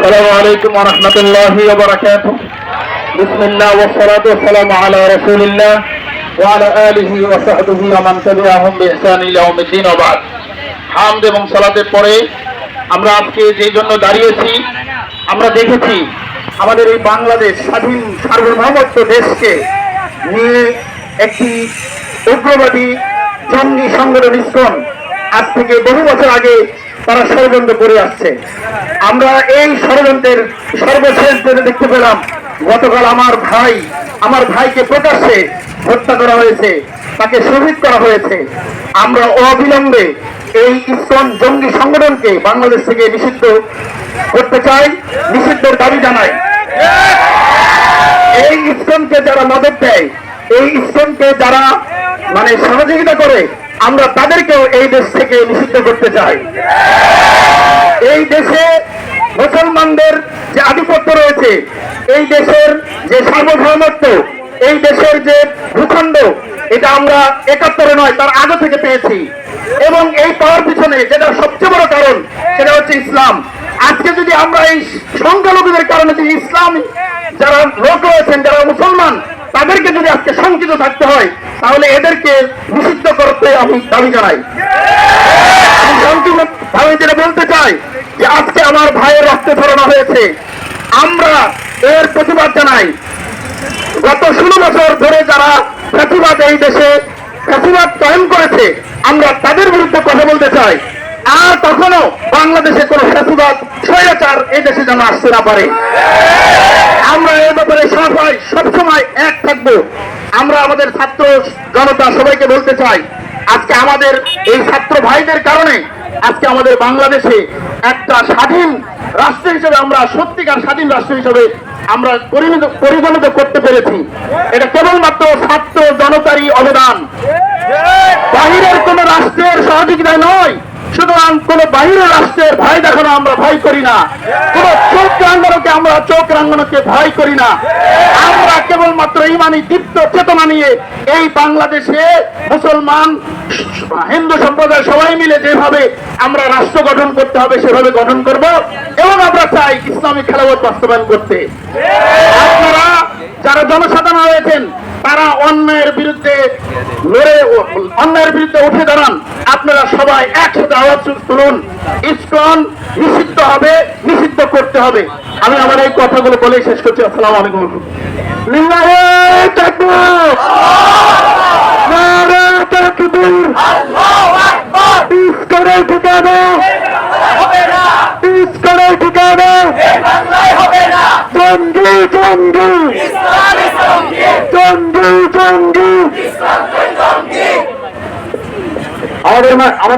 السلام عليكم ورحمة الله وبركاته بسم الله والصلاة والسلام على رسول الله وعلى آله وصحبه ومن تبعهم بإحسان إلى يوم الدين وبعد হামদ এবং সালাতের পরে আমরা আজকে যেই জন্য দাঁড়িয়েছি আমরা দেখেছি আমাদের এই বাংলাদেশ স্বাধীন সার্বভৌমত্ব দেশকে নিয়ে একটি উগ্রবাদী জঙ্গি সংগঠন ইসকন আজ থেকে বহু বছর আগে তারা ষড়যন্ত্র করে আসছে। আমরা এই ষড়যন্ত্রের সর্বশেষ দিনে দেখতে পেলাম, গতকাল আমার ভাই, আমার ভাইকে প্রকাশ্যে হত্যা করা হয়েছে, তাকে শহীদ করা হয়েছে। আমরা অবিলম্বে এই ইসকন জঙ্গি সংগঠনকে বাংলাদেশ থেকে নিষিদ্ধ করতে চাই, নিষিদ্ধের দাবি জানাই। এই ইসকনকে যারা মদত দেয়, এই ইসকনকে যারা মানে সহযোগিতা করে আমরা তাদেরকেও এই দেশ থেকে নিষিদ্ধ করতে চাই। এই দেশে মুসলমানদের যে আধিপত্য রয়েছে, এই দেশের যে সার্বভৌমত্ব, এই দেশের যে ভূখণ্ড, এটা আমরা একাত্তরে নয়, তার আগে থেকে পেয়েছি। এবং এই পাওয়ার পিছনে যেটা সবচেয়ে বড় কারণ, সেটা হচ্ছে ইসলাম। আজকে যদি আমরা এই সংখ্যালঘুদের কারণে যে ইসলাম, যারা লোক রয়েছেন, যারা মুসলমান, তাদেরকে যদি আজকে শঙ্কিত থাকতে হয়, তাহলে এদেরকে আমি দাবি জানাই। আমি যেটা বলতে চাই যে আজকে আমার ভাইয়ের রক্তে ধরানো হয়েছে। আমরা এর প্রতিবাদ জানাই। গত ষোলো বছর ধরে যারা প্রতিবাদ এই দেশে প্রতিবাদ কায়েম করেছে, আমরা তাদের বিরুদ্ধে কথা বলতে চাই। আর কখনো বাংলাদেশে কোনো প্রতিবাদ, স্বৈরাচার এই দেশে যেন আসতে না পারে। আমরা এই ব্যাপারে সবাই সবসময় এক থাকব। আমরা আমাদের ছাত্র জনতা সবাইকে বলতে চাই আজকে আমাদের এই ছাত্র ভাইদের কারণে আজকে আমাদের বাংলাদেশে একটা স্বাধীন রাষ্ট্র হিসেবে আমরা, সত্যিকার স্বাধীন রাষ্ট্র হিসেবে আমরা পরিগণিত করতে পেরেছি। এটা কেবলমাত্র ছাত্র জনতারই অবদান। বাহিরের কোন রাষ্ট্রের সহযোগিতায় নয়, সুতরাং কোন বাহিরের রাষ্ট্রের ভয় দেখানো আমরা ভয় করি না। কোন রাঙ্গানোকে আমরা চোখ রাঙ্গনকে ভয় করি না। আমরা কেবলমাত্র ইমানি দীপ্ত চেতনা নিয়ে এই বাংলাদেশে মুসলমান, হিন্দু সম্প্রদায় সবাই মিলে যেভাবে আমরা রাষ্ট্র গঠন করতে হবে, সেভাবে গঠন করব এবং আমরা চাই ইসলামিক খেলাফত বাস্তবায়ন করতে। আপনারা যারা জনসাধারণ রয়েছেন তারা অন্যায়ের বিরুদ্ধে লড়ে অন্যায়ের বিরুদ্ধে উঠে দাঁড়ান। আপনারা সবাই একসাথে আওয়াজ তুলুন। ইসকন নিষিদ্ধ হবে, নিষিদ্ধ করতে হবে। আমি আমার এই কথাগুলো বলে শেষ করছি। আসসালাম আলাইকুম। ঠিকানা। ইসকনের জঙ্গি জঙ্গি জঙ্গি আমাদের আমাদের